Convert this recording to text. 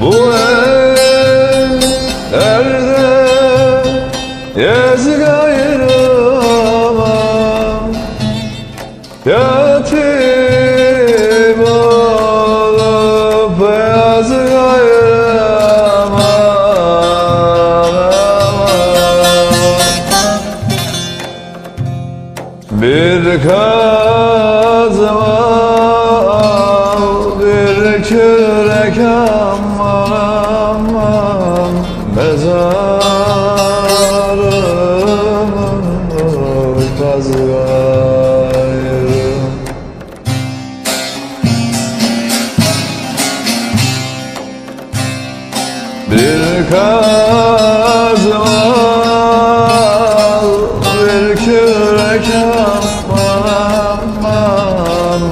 Bu erde evlerde yazık ayıramam Yatırım olup yazık ayıramam Bir kalp melek aman aman Mezarımın kazı Bir kazı al Bir kürek aman aman